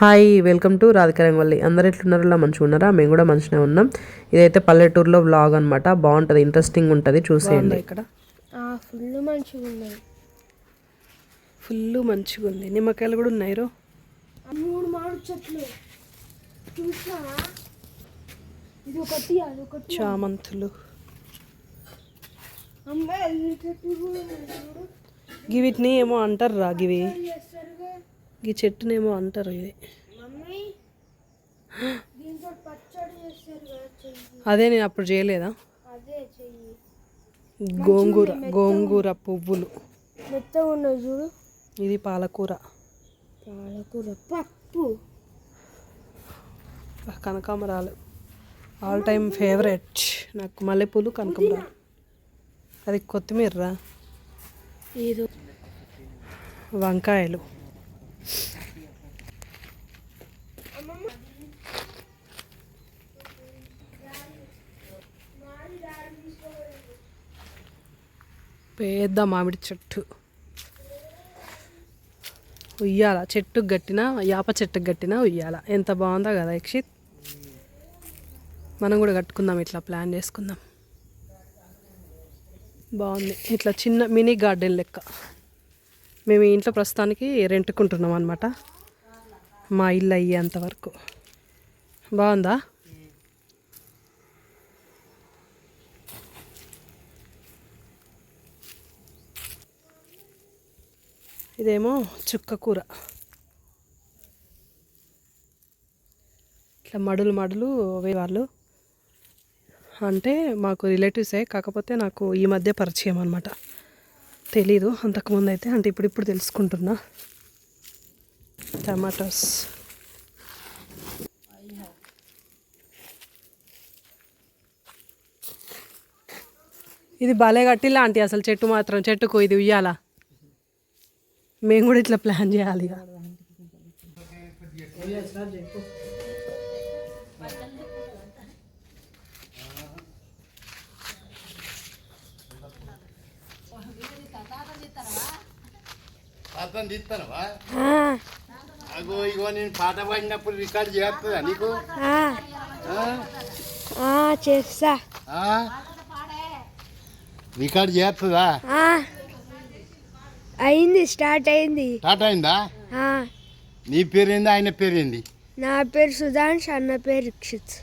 Hi welcome to రాధికరంగవల్లి అందరు ఎట్లున్నారు ఇలా మంచిగా ఉన్నారా? మేము కూడా మంచిగా ఉన్నాం. ఇదైతే పల్లెటూరులో వ్లాగ్ అనమాట బాగుంటుంది ఇంట్రెస్టింగ్ ఉంటుంది. చూసేయండి. ఇక్కడ. ఫుల్ మంచిగా ఉన్నది ఫుల్ మంచిగా ఉంది. నిమ్మకాయలు కూడా ఉన్నాయి రో. మూడు మామిడి చెట్లు. చూసినావా? ఇది ఒకటి అది ఒకటి. చామంతులు. గివిటిని ఏమో అంటారు రా గివి. ఈ చెట్టుని ఏమో అంటారు ఇది. అదే నేను అప్పుడు చేయలేదా? గోంగూర గోంగూర పువ్వులు. చూడు. ఇది పాలకూర. పాలకూర పప్పు. కనకాంబరాలు. ఆల్ టైమ్ ఫేవరెట్ నాకు మల్లెపూలు కనకాంబరాలు. అది కొత్తిమీర ఏదో. వంకాయలు. పెద్ద మామిడి చెట్టు. ఉయ్యాల చెట్టుకు గట్టిన యాప చెట్టుకు గట్టిన ఉయ్యాల. ఎంత బాగుందో కదా యక్షిత్ మనం కూడా కట్టుకుందాం ఇట్లా ప్లాన్ చేసుకుందాం. బాగుంది. ఇట్లా చిన్న మినీ గార్డెన్ లెక్క. మేము ఈ ఇంట్లో ప్రస్తుతానికి రెంట్కుంటున్నాం అనమాట మా ఇల్లు అయ్యేంత వరకు. బాగుందా? ఇదేమో చుక్క కూర. ఇట్లా మడులు మడులు వాళ్ళు. అంటే మాకు రిలేటివ్సే కాకపోతే నాకు ఈ మధ్య పరిచయం అనమాట తెలీదు అంతకుముందు అయితే అంటే ఇప్పుడు ఇప్పుడు తెలుసుకుంటున్నా. టమాటోస్. ఇది భలే కట్టిలా ఆంటీ అసలు చెట్టు మాత్రం చెట్టుకు ఇది ఉయ్యాలా. మేము కూడా ఇట్లా ప్లాన్ చేయాలి అర్థం తీస్తానవా? అగో ఇగో నేను పాట పాడినప్పుడు రికార్డ్ చేస్తుందా నీకు? ఆ? చేస్తా. ఆ? రికార్డ్ చేస్తుందా అయింది స్టార్ట్ అయింది. స్టార్ట్ అయిందా? నీ పేరేంది ఆయన పేరేంది? నా పేరు సుధాంష్ అన్న పేరు రిక్షిత్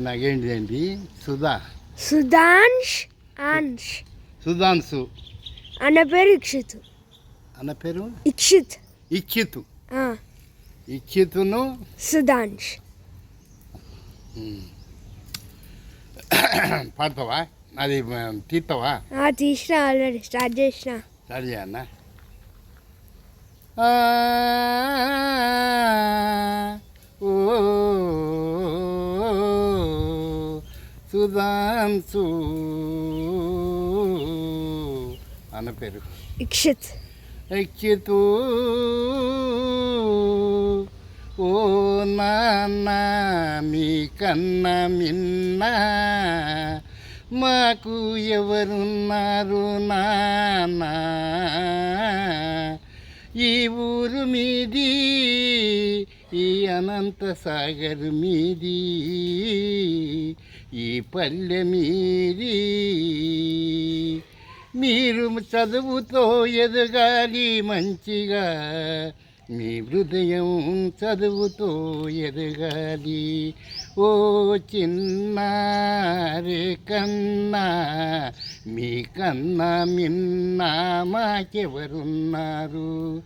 నాకేంటి ఏంటి సుధా. సుధాంష్ అంష్ సుధాంశు. అన్న పేరు ఇక్షిత్. అన్న పేరు? ఇక్షిత్. ఇచ్చితు ఆ, ఇచ్చితును సుధాంష్ పాడతావా? అది తీస్తావా? తీసిన ఆల్రెడీ స్టార్ట్ చేసిన. స్టార్ట్ చేయన్నా ఓ సుధాంశు. అన్న పేరు. ఇక్షిత్. ఎక్కితూ ఓ నాన్న మీ కన్న మిన్న మాకు ఎవరున్నారు నాన్న? ఈ ఊరు మీది ఈ అనంత సాగర్ మీది ఈ పల్లె మీది. మీరు చదువుతో ఎదగాలి మంచిగా. మీ హృదయం చదువుతో ఎదగాలి. ఓ చిన్నారే కన్నా మీ కన్నా మిన్నా మాకెవరున్నారు?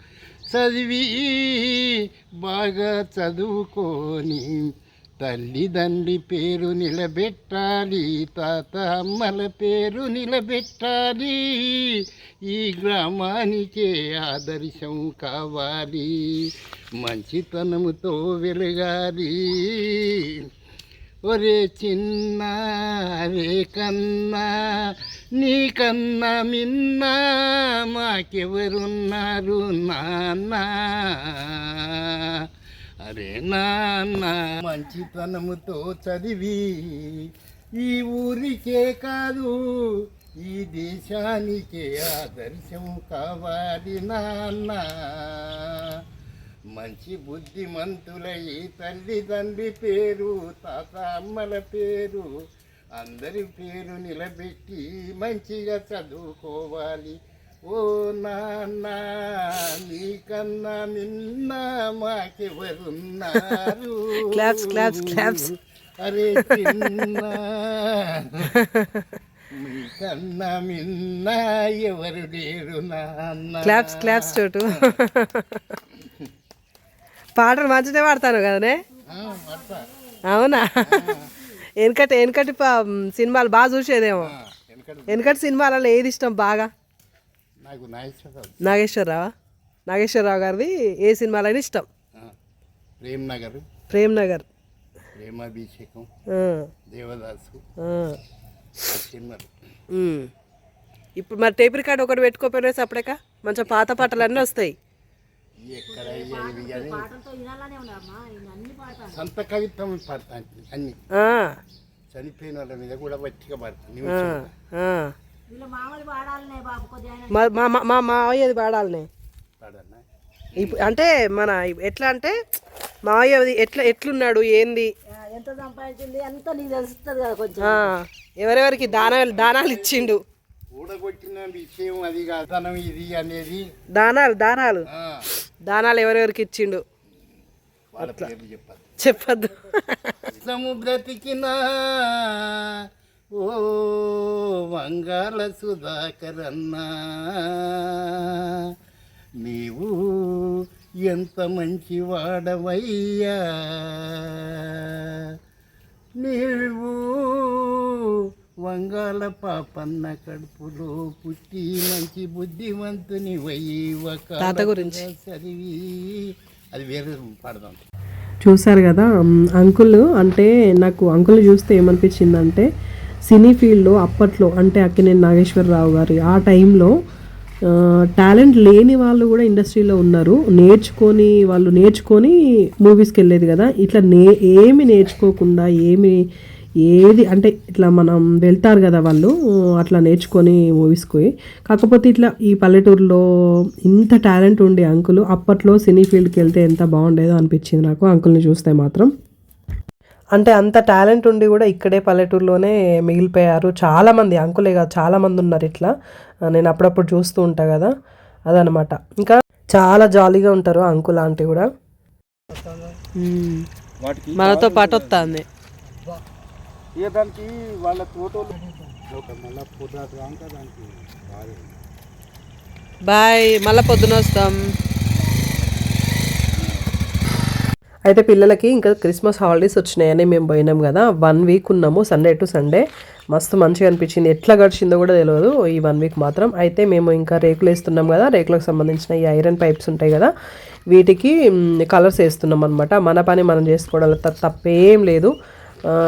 చదివి బాగా చదువుకొని తల్లిదండ్రి పేరు నిలబెట్టాలి తాత అమ్మల పేరు నిలబెట్టాలి ఈ గ్రామానికే ఆదర్శం కావాలి మంచితనముతో వెలగాలి. ఒరే చిన్న రే కన్నా నీకన్నా మిన్న మాకెవరున్నారు నాన్న? అరే నాన్న. మంచితనముతో చదివి ఈ ఊరికే కాదు ఈ దేశానికే ఆదర్శం కావాలి నాన్న. మంచి బుద్ధిమంతులై తల్లి తండ్రి పేరు తాత అమ్మల పేరు అందరి పేరు నిలబెట్టి మంచిగా చదువుకోవాలి. ఓ నాన్న నీకన్నా నిన్న మాకెవరున్నారు? Claps, claps, claps. అరే చిన్న మీకన్నా మిన్న ఎవరు లేరు నాన్న. క్లాప్స్ క్లాప్స్ చోటు. పాటలు మంచిగా పాడతాను కదనే. అవునా? వెనకటి వెనకటి సినిమాలు బాగా చూసేదేమో. వెనకటి సినిమాలలో ఏది ఇష్టం బాగా? నాకు నాగేశ్వరరావు. నాగేశ్వరరావా? నాగేశ్వరరావు గారిది ఏ సినిమాలైనా ఇష్టం. ప్రేమ్ నగర్. ప్రేమ్ నగర్. ప్రేమాభిషేకం. దేవదాసు. సినిమాలు. ఇప్పుడు మరి టేప్ రికార్డ్ ఒకటి పెట్టుకోపోయినా సపడక మంచిగా పాత పాటలు అన్నీ వస్తాయి సంత కవిత్వం పడతాను అన్ని. చనిపోయిన వాళ్ళ మీద కూడా వట్టిగా పడతాను. మా మా మా- మా మావయ్యది పాడాలనే పడన్నా ఇప్పుడు అంటే మన ఎట్లా అంటే మావయ్యది ఎట్లా ఎట్లున్నాడు ఏంది? ఎంత సంపాదించింది అంత నీకు తెలుస్తుంది కదా కొంచెం. ఎవరెవరికి దానాలు దానాలు ఇచ్చిండు. ఊడగొట్టిన విషయం అది కాదు తనం ఇది అనేది. దానాలు దానాలు. ఆ, దానాలు ఎవరెవరికి ఇచ్చిండు? చెప్పద్దు. బ్రతికినా ఓ వంగాల సుధాకరన్నా నీవు ఎంత మంచి వాడవయ్యా నీవు వంగాల పాపన్న కడుపులో పుట్టి మంచి బుద్ధిమంతుని ఒక తాత గురించి. చదివి. అది వేరే పాడదాం. చూశారు కదా అంకుల్ అంటే నాకు అంకుల్ చూస్తే ఏమనిపించిందంటే సినీ ఫీల్డ్లో అప్పట్లో అంటే అక్కినేని నాగేశ్వరరావు గారి ఆ టైంలో టాలెంట్ లేని వాళ్ళు కూడా ఇండస్ట్రీలో ఉన్నారు. నేర్చుకొని వాళ్ళు నేర్చుకొని మూవీస్కి వెళ్ళేది కదా. ఇట్లా నే ఏమి నేర్చుకోకుండా ఏమి ఏది అంటే ఇట్లా మనం వెళ్తారు కదా వాళ్ళు అట్లా నేర్చుకొని మూవీస్కి కాకపోతే ఇట్లా ఈ పల్లెటూరులో ఇంత టాలెంట్ ఉండే అంకులు అప్పట్లో సినీ ఫీల్డ్కి వెళ్తే ఎంత బాగుండేదో అనిపించింది నాకు అంకుల్ని చూస్తే మాత్రం. అంటే అంత టాలెంట్ ఉండి కూడా ఇక్కడే పల్లెటూరులోనే మిగిలిపోయారు. చాలామంది అంకులే కాదు చాలామంది ఉన్నారు ఇట్లా. నేను అప్పుడప్పుడు చూస్తూ ఉంటా కదా అదనమాట. ఇంకా చాలా జాలీగా ఉంటారు అంకుల్ ఆంటీ కూడా. మనతో పాటు వస్తుంది. దానికి? వాళ్ళ బాయ్ మళ్ళీ పొద్దున వస్తాం. అయితే పిల్లలకి ఇంకా క్రిస్మస్ హాలిడేస్ వచ్చినాయని మేము పోయినాం కదా. వన్ వీక్ ఉన్నాము సండే టు సండే. మస్తు మంచిగా అనిపించింది. ఎట్లా గడిచిందో కూడా తెలియదు ఈ వన్ వీక్ మాత్రం. అయితే మేము ఇంకా రేకులు వేస్తున్నాం కదా రేకులకు సంబంధించిన ఈ ఐరన్ పైప్స్ ఉంటాయి కదా వీటికి కలర్స్ వేస్తున్నాం అనమాట మన పని మనం చేసుకోవడం తప్పేం లేదు.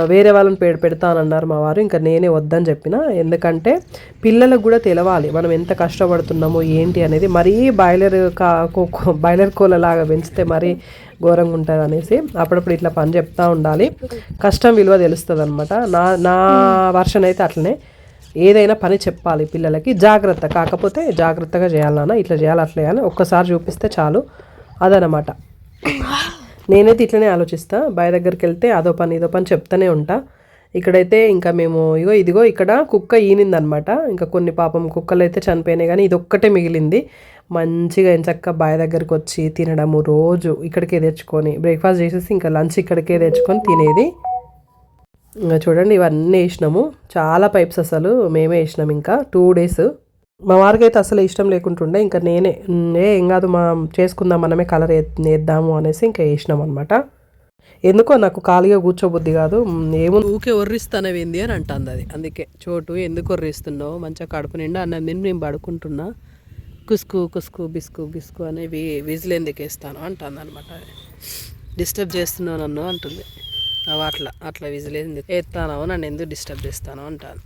వేరే వాళ్ళని పె పెడతానన్నారు మా వారు. ఇంకా నేనే వద్దని చెప్పిన. ఎందుకంటే పిల్లలకు కూడా తెలవాలి మనం ఎంత కష్టపడుతున్నామో ఏంటి అనేది. మరీ బాయిలర్ కా కో- బాయిలర్ కోళ్ళలాగా పెంచితే మరీ ఘోరంగా ఉంటుంది అనేసి అప్పుడప్పుడు ఇట్లా పని చెప్తూ ఉండాలి. కష్టం విలువ తెలుస్తుంది అనమాట నా నా వర్షన్ అయితే అట్లనే. ఏదైనా పని చెప్పాలి పిల్లలకి. జాగ్రత్త కాకపోతే జాగ్రత్తగా చేయాలన్నా ఇట్లా చేయాలి అట్లా చేయాలి ఒక్కసారి చూపిస్తే చాలు. అదనమాట నేనైతే ఇట్లనే ఆలోచిస్తా. బాయ్ దగ్గరికి వెళ్తే అదో పని ఇదో పని చెప్తానే ఉంటా. ఇక్కడైతే ఇంకా మేము ఇగో ఇదిగో ఇక్కడ కుక్క ఈనిందనమాట. ఇంకా కొన్ని పాపం కుక్కలు అయితే చనిపోయినాయి కానీ ఇది ఒక్కటే మిగిలింది. మంచిగా ఎంచక్క బాయ్ దగ్గరికి వచ్చి తినడము రోజు ఇక్కడికే తెచ్చుకొని బ్రేక్ఫాస్ట్ చేసేసి ఇంకా లంచ్ ఇక్కడికే తెచ్చుకొని తినేది. ఇంకా చూడండి ఇవన్నీ వేసినాము. చాలా పైప్స్ అసలు మేమే వేసినాం ఇంకా. టూ డేస్ మా వారికి అయితే అసలు ఇష్టం లేకుంటుండే. ఇంకా నేనే ఏ ఏం కాదు మా చేసుకుందాం మనమే కలర్ వేద్దాము అనేసి ఇంకా వేసినాం అనమాట ఎందుకో నాకు ఖాళీగా కూర్చోబుద్ది కాదు. ఏముంది? ఊకే ఒర్రిస్తానవేంది అని అంటుంది అది. అందుకే చోటు ఎందుకు ఒర్రిస్తున్నావు? మంచిగా కడుపు నిండా అన్నం తిని నేను పడుకుంటున్నా. కుస్కు కుస్కు బిస్కు బిస్కు అనేవి విజిల్ ఎందుకేస్తాను అంటుంది అనమాట డిస్టర్బ్ చేస్తున్నావు నన్ను అంటుంది. అవి అట్లా అట్లా విజిల్ ఎందుకు వేస్తానో నన్ను ఎందుకు డిస్టర్బ్ చేస్తాను అంటాను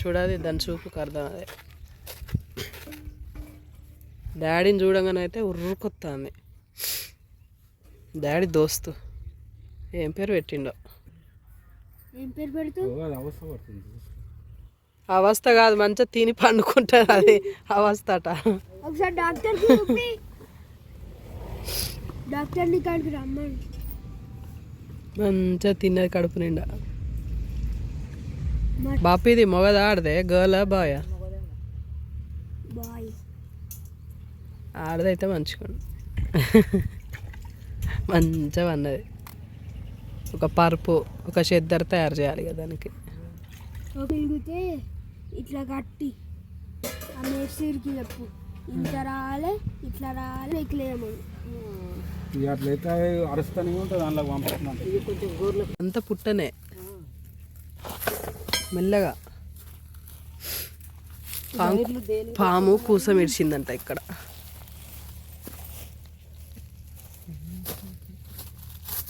చూడాలి దాని చూపుకు అర్థం అదే. డాడీని చూడంగానే అయితే ఉర్రుకొత్తాంది. డాడీ దోస్తు. ఏం పేరు పెట్టిండో? ఏం పేరు పెడుతూ? అవస్థ కాదు మంచిగా తిని పండుకుంటుంది అది అవస్థ అట ఒకసారి డాక్టర్కి చూపి డాక్టర్ని కాడికి రమ్మని. మంచిగా తిన్నది కడుపు నిండా. బాపిది మొగదా ఆడదే గర్ల్ బాయ్? ఆడదైతే మంచిగా మంచిగా అన్నది ఒక పరుపు ఒక చెద్దరు తయారు చేయాలి కదా దానికి. తిరిగితే ఇట్లా కట్టి ఆ మేస్త్రికి చెప్పు. ఇంత రాలే ఇట్లా రాలే ఎక్కలేమని ఇక అట్లయితే అరుస్తూనే ఉంటుంది దానిలో పంపిస్తున్నాను అంత పుట్టనే. మెల్లగా. పాము పాము కూసం ఇడిచిందంట ఇక్కడ.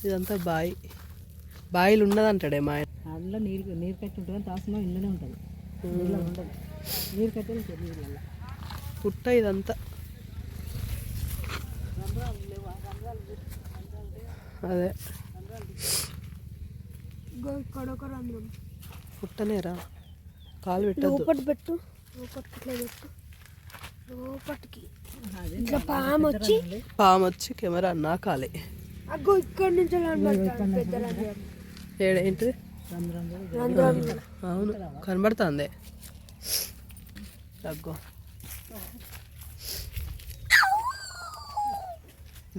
ఇదంతా బాయి. బాయిలు ఉన్నదంటాడే మా ఆయన. అందులో నీరు నీరు కట్టి ఉంటుంది తాసమో ఇంట్లోనే ఉంటుంది. నీళ్ళలో ఉండదు. నీరు కట్టి పుట్ట ఇదంతా. అదే. పుట్టనేరా? కాలు లోపటి పెట్టు. పెట్టు. లోపటికి. ఇట్లా పాము వచ్చి పాము వచ్చి కెమెరా అన్నా కాలే అగ్గో ఇక్కడ నుంచి రంధ్రం అవును కనబడుతుంది. తగ్గో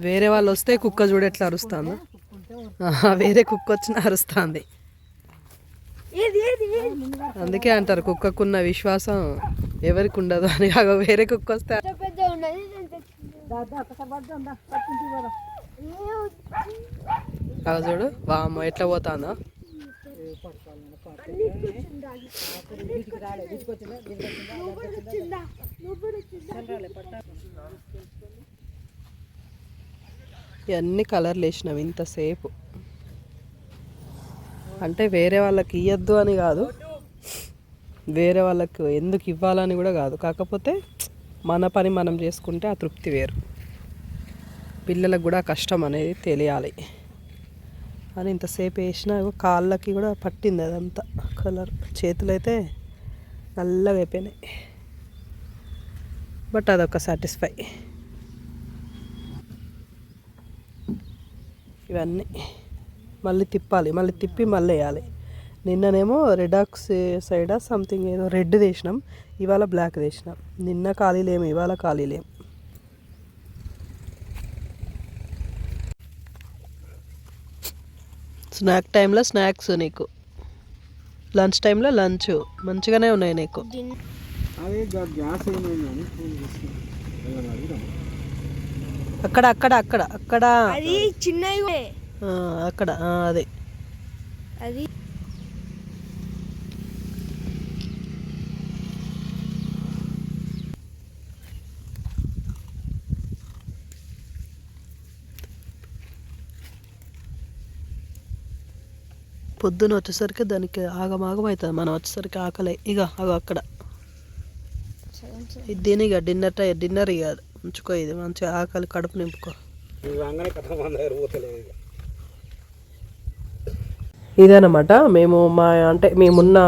వేరే వాళ్ళు వస్తే కుక్క చూడు ఎట్లా అరుస్తుందో. ఆహా, వేరే కుక్క వచ్చిన అరుస్తుంది. ఏది ఏది ఏది? అందుకే అంటారు కుక్కకున్న విశ్వాసం ఎవరికి ఉండదు అని. అగో వేరే కుక్క వస్తే అలా చూడు. వామ్మ ఎట్లా పోతుందో? ఇవన్నీ కలర్లు వేసినాం ఇంతసేపు. అంటే వేరే వాళ్ళకి ఇవ్వద్దు అని కాదు. వేరే వాళ్ళకు ఎందుకు ఇవ్వాలని కూడా కాదు. కాకపోతే మన పని మనం చేసుకుంటే ఆ తృప్తి వేరు. పిల్లలకు కూడా కష్టం అనేది తెలియాలి. అని ఇంతసేపు వేసినా కాళ్ళకి కూడా పట్టింది అదంతా. కలర్ చేతులు అయితే నల్లగా అయిపోయినాయి. బట్ అదొక సాటిస్ఫై ఇవన్నీ. మళ్ళీ తిప్పాలి మళ్ళీ తిప్పి మళ్ళీ వేయాలి. నిన్ననేమో రెడాక్స్ సైడా సంథింగ్ ఏదో రెడ్ వేసినాం ఇవాళ బ్లాక్ వేసినాం నిన్న ఖాళీ లేము ఇవాళ ఖాళీ లేము. స్నాక్ టైంలో స్నాక్స్ నీకు. లంచ్ టైంలో లంచ్. మంచిగానే ఉన్నాయి నీకు? అక్కడ అక్కడ అక్కడ అక్కడ. అది చిన్నవి. ఆ, అక్కడ అదే. అది పొద్దున వచ్చేసరికి దానికి ఆగమాగం అవుతుంది. మనం వచ్చేసరికి ఆకలి. ఇక అగో అక్కడ. ఇది దీని ఇక డిన్నర్ టై డిన్నర్ ఇక ఉంచుకో ఇది. మంచిగా ఆకలి కడుపు నింపుకో. ఇదనమాట మేము మా అంటే మేమున్న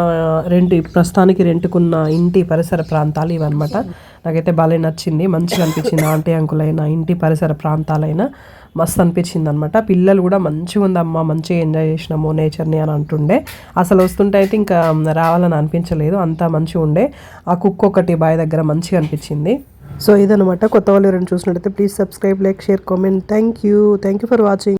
రెంట్ ప్రస్తుతానికి రెంట్కున్న ఇంటి పరిసర ప్రాంతాలు ఇవన్నమాట. నాకైతే బాగా నచ్చింది. మంచిగా అనిపించింది. ఆంటీ అంకుల్ అయినా ఇంటి పరిసర ప్రాంతాలైనా. మస్తు అనిపించింది అనమాట పిల్లలు కూడా మంచిగా ఉందమ్మా మంచిగా ఎంజాయ్ చేసినాము నేచర్ని అని అంటుండే. అసలు వస్తుంటే అయితే ఇంకా రావాలని అనిపించలేదు. అంతా మంచిగా ఉండే. ఆ కుక్ ఒకటి బాయ్ దగ్గర మంచిగా అనిపించింది. సో ఇదనమాట కొత్త వాళ్ళు ఎవరైనా చూసినట్టయితే please subscribe like share comment thank you thank you for watching